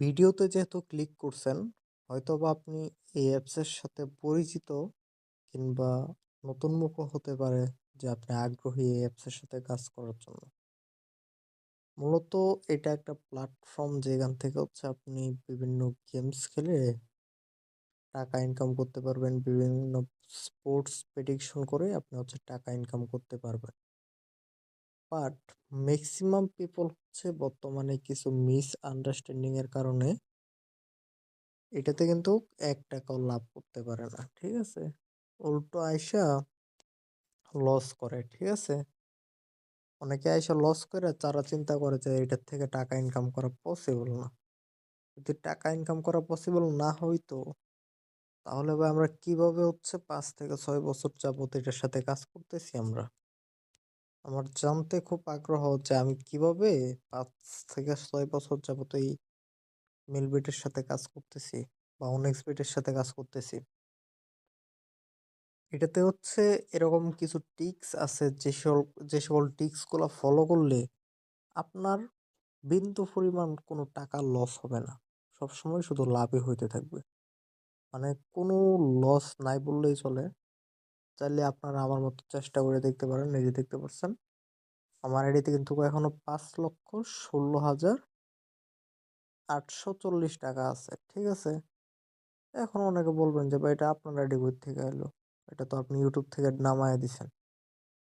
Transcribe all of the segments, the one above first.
ভিডিওতে যেহেতু ক্লিক করছেন, হয়তোবা আপনি এই অ্যাপসের সাথে পরিচিত কিংবা নতুন মুখও হতে পারে যে আপনি আগ্রহী এই অ্যাপসের সাথে কাজ করার জন্য। মূলত এটা একটা প্ল্যাটফর্ম যেখান থেকে হচ্ছে আপনি বিভিন্ন গেমস খেলে টাকা ইনকাম করতে পারবেন। বিভিন্ন স্পোর্টস প্রেডিকশন করে আপনি হচ্ছে টাকা ইনকাম করতে পারবেন। বাট ম্যাক্সিমাম পিপল হচ্ছে বর্তমানে কিছু মিসআন্ডারস্ট্যান্ডিং এর কারণে এটাতে কিন্তু এক টাকাও লাভ করতে পারে না। ঠিক আছে? উল্টো আইসা লস করে। ঠিক আছে? অনেকে আয়সা লস করে, তারা চিন্তা করে যে এটার থেকে টাকা ইনকাম করা পসিবল না। যদি টাকা ইনকাম করা পসিবল না হইতো, তাহলে আমরা কীভাবে হচ্ছে পাঁচ থেকে ছয় বছর যাবত এটার সাথে কাজ করতেছি আমরা? আমার জানতে খুব আগ্রহ যে আমি কীভাবে পাঁচ থেকে ছয় বছর যাবত এই মিলবিটের সাথে কাজ করতেছি বা অনেক্সবিটের সাথে কাজ করতেছি। এটাতে হচ্ছে এরকম কিছু টিক্স আছে যে সল যে সকল টিক্সগুলা ফলো করলে আপনার বিন্দু পরিমাণ কোনো টাকা লস হবে না। সবসময় শুধু লাভই হইতে থাকবে। মানে কোনো লস নাই বললেই চলে। চাইলে আপনারা আমার মতো চেষ্টা করে দেখতে পারেন। নিজে দেখতে পারছেন। আমার আইডিতে কিন্তু এখনও ৫,১৬,৮৪০ টাকা আছে। ঠিক আছে? এখন অনেকে বলবেন যে ভাই এটা আপনার আইডি কই থেকে আইলো? এটা তো আপনি ইউটিউব থেকে নামায়া দিছেন।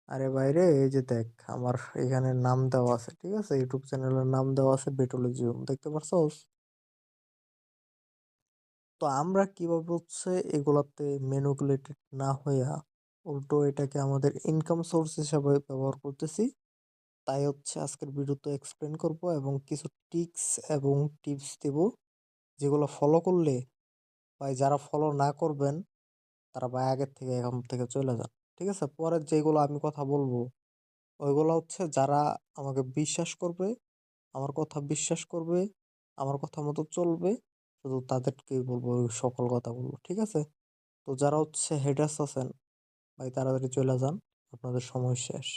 আরে বাইরে এই যে দেখ আমার এখানে নাম দেওয়া আছে। ঠিক আছে? ইউটিউব চ্যানেলের নাম দেওয়া আছে বেটুলিজম। দেখতে পারছস? তো আমরা কীভাবে হচ্ছে এগুলাতে ম্যানিপুলেটেড না হইয়া উল্টো এটাকে আমাদের ইনকাম সোর্স হিসাবে ব্যবহার করতেছি। তাই হচ্ছে আজকের ভিডিওতে এক্সপ্লেন করব এবং কিছু টিক্স এবং টিপস দিব। যেগুলো ফলো করলে বা যারা ফলো না করবেন তারা ভাই আগের থেকে এখন থেকে চলে যান। ঠিক আছে? পরের যেগুলো আমি কথা বলব ওইগুলো হচ্ছে যারা আমাকে বিশ্বাস করবে, আমার কথা বিশ্বাস করবে, আমার কথা মতো চলবে শুধু তাদেরকেই বলব ওই সকল কথা বলব। ঠিক আছে? তো যারা হচ্ছে হেডার্স আছেন ভাই, তাড়াতাড়ি চলে যান। আপনাদের সময় শেষ।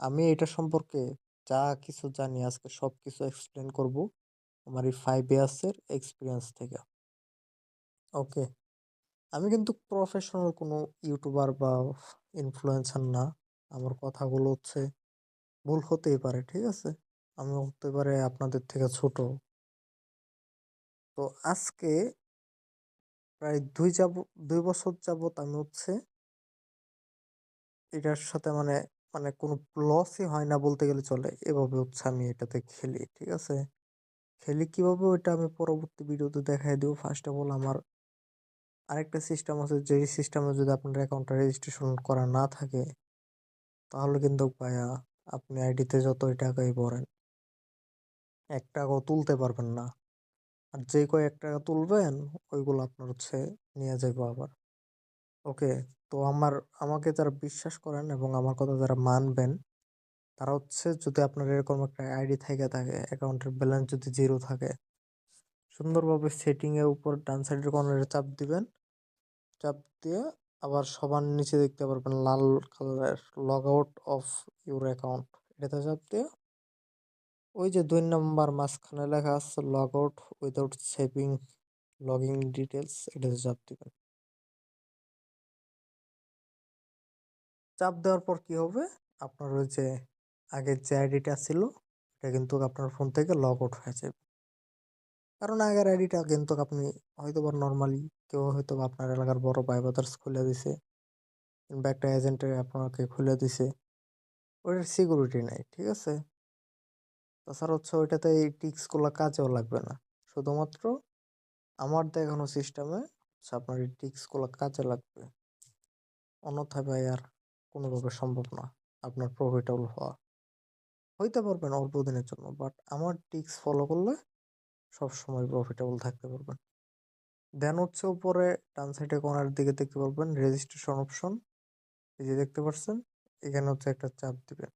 আমি এটা সম্পর্কে যা কিছু জানি, আজকে সব কিছু এক্সপ্লেন করব আমার এই ফাইভ ইয়ার্সের এক্সপিরিয়েন্স থেকে। ওকে? আমি কিন্তু প্রফেশনাল কোনো ইউটিউবার বা ইনফ্লুয়েন্সার না। আমার কথাগুলো হচ্ছে ভুল হতেই পারে। ঠিক আছে? আমি হতে পারে আপনাদের থেকে ছোট। তো আজকে প্রায় দুই যাব দুই বছর যাবত আমি হচ্ছে এটার সাথে মানে, মানে কোনো লসই হয় না বলতে গেলে চলে। এভাবে হচ্ছে আমি এটাতে খেলি। ঠিক আছে? খেলি কীভাবে ওইটা আমি পরবর্তী ভিডিওতে দেখাই দিব। ফার্স্ট অফ অল আমার আরেকটা সিস্টেম আছে যে সিস্টেমে যদি আপনার অ্যাকাউন্টটা রেজিস্ট্রেশন করা না থাকে তাহলে কিন্তু ভাইয়া আপনি আইডিতে যতই টাকাই ভরেন এক টাকাও তুলতে পারবেন না। আর যে কয়েক টাকা তুলবেন ওইগুলো আপনার হচ্ছে নিয়ে যাইবো আবার। ওকে? তো আমার আমাকে যারা বিশ্বাস করেন এবং আমার কথা যারা মানবেন তারা হচ্ছে যদি আপনার এরকম একটা আইডি থেকে থাকে, অ্যাকাউন্টের ব্যালেন্স যদি জিরো থাকে সুন্দরভাবে সেটিংয়ের উপর ডান সাইডের কর্নারে চাপ দিবেন। চাপ দিয়ে আবার সবার নিচে দেখতে পারবেন লাল কালারের log out of your account. এটাতে চাপ দিয়ে ওই যে দুই নম্বর মাঝখানে লেখা আছে log out without saving login details এটাতে চাপ দিবেন। চাপ দেওয়ার পর কি হবে? আপনার ওই যে আগের যে আইডিটা ছিল, এটা কিন্তু আপনার ফোন থেকে লগ আউট হয়ে যাবে। কারণ আগের আইডিটা কিন্তু আপনি হয়তো বা নর্মালি কেউ হয়তোবা আপনার এলাকার বড় ভাই খুলে দিছে, কিংবা একটা এজেন্টের আপনাকে খুলে দিছে। ওইটার সিকিউরিটি নাই। ঠিক আছে? তাছাড়া হচ্ছে ওইটাতে এই টিক্সগুলো কাজেও লাগবে না। শুধুমাত্র আমার দেখানো সিস্টেমে হচ্ছে আপনার এই টিক্সগুলো কাজে লাগবে। অন্যথায় ভাই আর কোনোভাবে সম্ভব না আপনার প্রফিটেবল হওয়া। হইতে পারবেন অল্প দিনের জন্য বাট আমার টিক্স ফলো করলে সবসময় প্রফিটেবল থাকতে পারবেন। দেন হচ্ছে উপরে ডান সাইডে কোনার দিকে দেখতে পারবেন রেজিস্ট্রেশন অপশন। এই যে দেখতে পারছেন? এখানে হচ্ছে একটা চাপ দিবেন।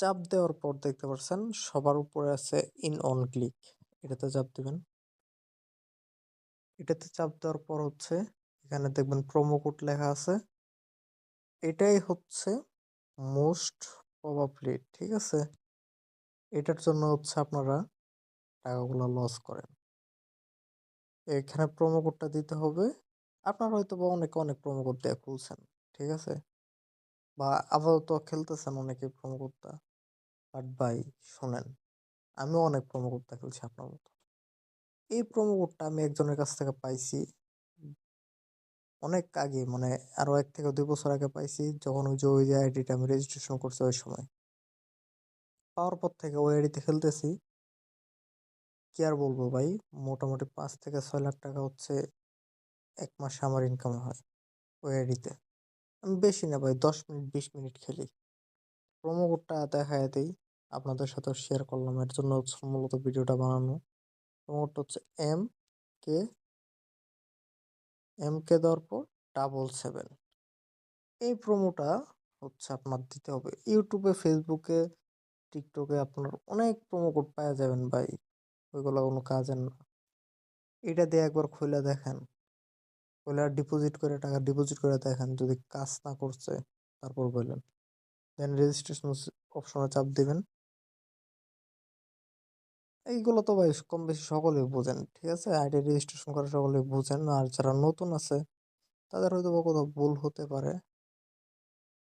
চাপ দেওয়ার পর দেখতে পারছেন সবার উপরে আছে ইন অন ক্লিক। এটাতে চাপ দিবেন। এটাতে চাপ দেওয়ার পর হচ্ছে এখানে দেখবেন প্রোমো কোড লেখা আছে। এটাই হচ্ছে মোস্ট প্রবাবলি ঠিক আছে? এটার জন্য হচ্ছে আপনারা টাকাগুলো লস করেন এখানে প্রোমো কোডটা দিতে হবে আপনারা হয়তো বা অনেকে অনেক প্রোমো কোড দিয়ে খুলছেন, ঠিক আছে বা আপাতত খেলতেছেন অনেকে প্রোমো কোডটা বাট ভাই, শোনেন, আমিও অনেক প্রোমো কোডটা খেলছি আপনার মতো। এই প্রোমো কোডটা আমি একজনের কাছ থেকে পাইছি। অনেক আগে মানে আরও এক থেকে দুই বছর আগে পাইছি, যখন ওই যে ওই যে আইডিটা আমি রেজিস্ট্রেশন করছি ওই সময়। পাওয়ার পর থেকে ওই আইডিতে খেলতেছি। কি আর বলব ভাই, মোটামুটি পাঁচ থেকে ছয় লাখ টাকা হচ্ছে এক মাসে আমার ইনকাম হয় ওই আইডিতে আমি বেশি না ভাই, দশ মিনিট, বিশ মিনিট খেলি। প্রোমো কোডটা দেখায় দিই। আপনাদের সাথে শেয়ার করলাম। এর জন্য মূলত ভিডিওটা বানানো। প্রোমো কোডটা হচ্ছে এম কে এম কে দেওয়ার পর ডাবল সেভেন এই প্রোমোটা হচ্ছে আপনার দিতে হবে। ইউটিউবে ফেসবুকে টিকটকে আপনার অনেক প্রোমো কোড পাওয়া যাবেন ভাই। ওইগুলো কোনো কাজের না। এটা দিয়ে একবার খুলে দেখেন। খুলে ডিপোজিট করে টাকা ডিপোজিট করে দেখেন। যদি কাজ না করছে, তারপর বললেন দেন রেজিস্ট্রেশন অপশনে চাপ দিবেন। এইগুলো তো ভাই কম বেশি সকলেই বোঝেন, ঠিক আছে? আইডি রেজিস্ট্রেশন করা সকলেই বুঝেন। আর যারা নতুন আছে, তাদের হয়তো বা কোথাও ভুল হতে পারে।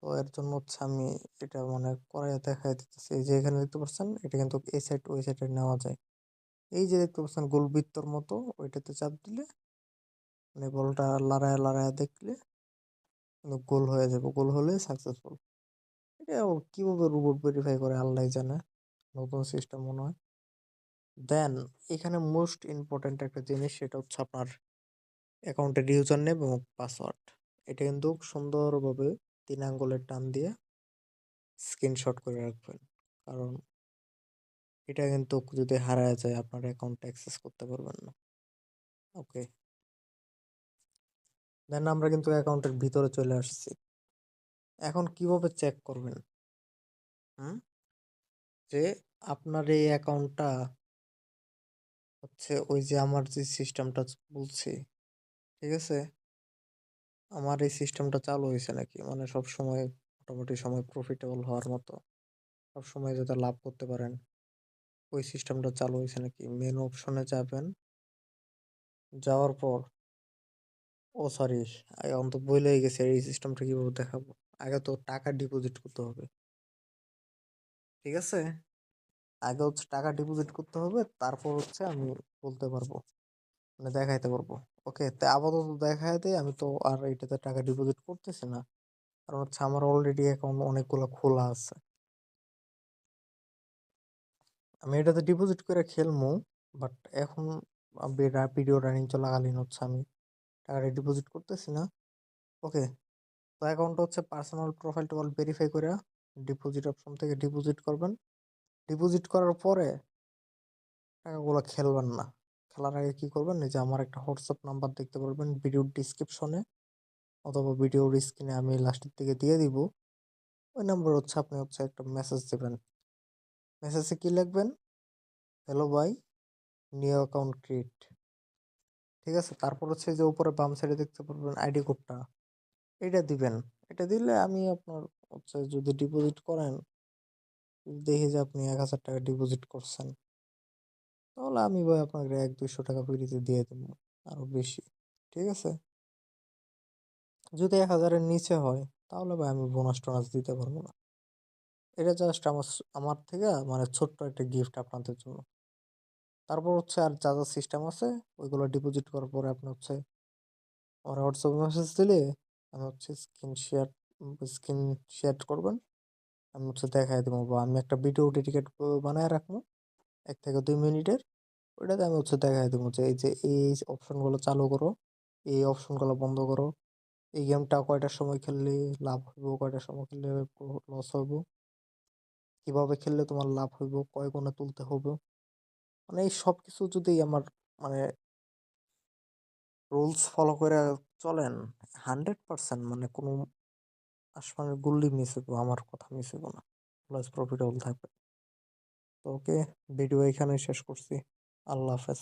তো এর জন্য হচ্ছে আমি এটা মানে করাই দেখাই দিতেছি। এই যে এখানে দেখতে পাচ্ছেন, এটা কিন্তু এই সাইড ওই সাইডে নেওয়া যায়। এই যে দেখতে পাচ্ছেন গোল বৃত্তর মতো, ওইটাতে চাপ দিলে মানে বলটা লড়ায় লড়ায় দেখলে কিন্তু গোল হয়ে যাবে। গোল হলে সাকসেসফুল এটা কীভাবে রোবট ভেরিফাই করে আল্লাহ জানে? নতুন সিস্টেম মনে হয়। দেন এখানে মোস্ট ইম্পর্ট্যান্ট একটা জিনিস, সেটা হচ্ছে আপনার অ্যাকাউন্টের ইউজার নেম এবং পাসওয়ার্ড এটা কিন্তু সুন্দরভাবে তিন আঙ্গুলের টান দিয়ে স্ক্রিনশট করে রাখবেন। কারণ এটা কিন্তু যদি হারায় যায়, আপনার অ্যাকাউন্টটা অ্যাক্সেস করতে পারবেন না। ওকে দেন আমরা কিন্তু অ্যাকাউন্টের ভিতরে চলে আসছি। এখন কীভাবে চেক করবেন? হুম? যে আপনার এই অ্যাকাউন্টটা হচ্ছে ওই যে আমার যে সিস্টেমটা বলছি, ঠিক আছে? আমার এই সিস্টেমটা চালু হয়েছে নাকি? মানে সব সময় মোটামুটি সময় প্রফিটেবল হওয়ার মতো। সব সময় যাতে লাভ করতে পারেন। ওই সিস্টেমটা চালু হয়েছে নাকি? মেন অপশনে যাবেন। যাওয়ার পর ও সরি আগে অন্ত বইলেই গেছে, এই সিস্টেমটা কীভাবে দেখাবো? আগে তো টাকা ডিপোজিট করতে হবে। ঠিক আছে? আগে হচ্ছে টাকা ডিপোজিট করতে হবে, তারপর হচ্ছে আমি বলতে পারব মানে দেখাইতে পারব। ওকে তো আপাতত দেখাইতে আমি তো আর এটাতে টাকা ডিপোজিট করতেছি না। কারণ হচ্ছে আমার অলরেডি অ্যাকাউন্ট অনেকগুলো খোলা আছে। আমি এটাতে ডিপোজিট করে খেলব বাট এখন ভিডিও রানিং চলাকালীন হচ্ছে আমি টাকাটা ডিপোজিট করতেছি না। ওকে তো অ্যাকাউন্টটা হচ্ছে পার্সোনাল প্রোফাইলটা টোফাইল ভেরিফাই করে ডিপোজিট অপশন থেকে ডিপোজিট করবেন। ডিপোজিট করার পরে টাকাগুলো খেলবেন না। খেলার আগে কী করবেন? যে আমার একটা হোয়াটসঅ্যাপ নাম্বার দেখতে পারবেন ভিডিওর ডিসক্রিপশনে অথবা ভিডিওর স্ক্রিনে আমি লাস্টের দিকে দিয়ে দিব। ওই নাম্বার হচ্ছে, আপনি হচ্ছে একটা মেসেজ দেবেন। মেসেজে কী লিখবেন? Hello bye new account create ঠিক আছে? তারপর হচ্ছে যে উপরে বাম সাইডে দেখতে পারবেন আইডি কোডটা এটা দিবেন। এটা দিলে আমি আপনার হচ্ছে যদি ডিপোজিট করেন, দেখি যে আপনি এক হাজার টাকা ডিপোজিট করছেন। তাহলে আমি ভাই আপনাকে এক দুইশো টাকা ফ্রিতে দিয়ে দেবো আরও বেশি। ঠিক আছে? যদি এক হাজারের নিচে হয়, তাহলে ভাই আমি বোনাস টোনাস দিতে পারব না। এটা জাস্ট আমার আমার থেকে মানে ছোট্ট একটা গিফট আপনাদের জন্য। তারপর হচ্ছে আর যা যা সিস্টেম আছে, ওইগুলো ডিপোজিট করার পরে আপনি হচ্ছে আমার হোয়াটসঅ্যাপ মেসেজ দিলে আমি হচ্ছে স্ক্রিন শেয়ার স্ক্রিন শেয়ার করবেন। আমি হচ্ছে দেখাই দেবো বা আমি একটা ভিডিও ডেডিকেট বানায় রাখব এক থেকে দুই মিনিটের। ওইটাতে আমি হচ্ছে দেখাই দেবো যে এই যে, এই অপশনগুলো চালু করো, এই অপশনগুলো বন্ধ করো। এই গেমটা কয়টার সময় খেললে লাভ হইব, কয়টার সময় খেললে লস হইব, কীভাবে খেললে তোমার লাভ হইব, কয় গুণে তুলতে হবে মানে এই সব কিছু যদি আমার মানে রুলস ফলো করে চলেন হান্ড্রেড পার্সেন্ট মানে কোনো আসমানের গুল্লি মিস হইব, আমার কথা মিস হইব না। প্লাস প্রফিটেবল থাকবে। তো ওকে ভিডিও এখানেই শেষ করছি। আল্লাহ হাফেজ।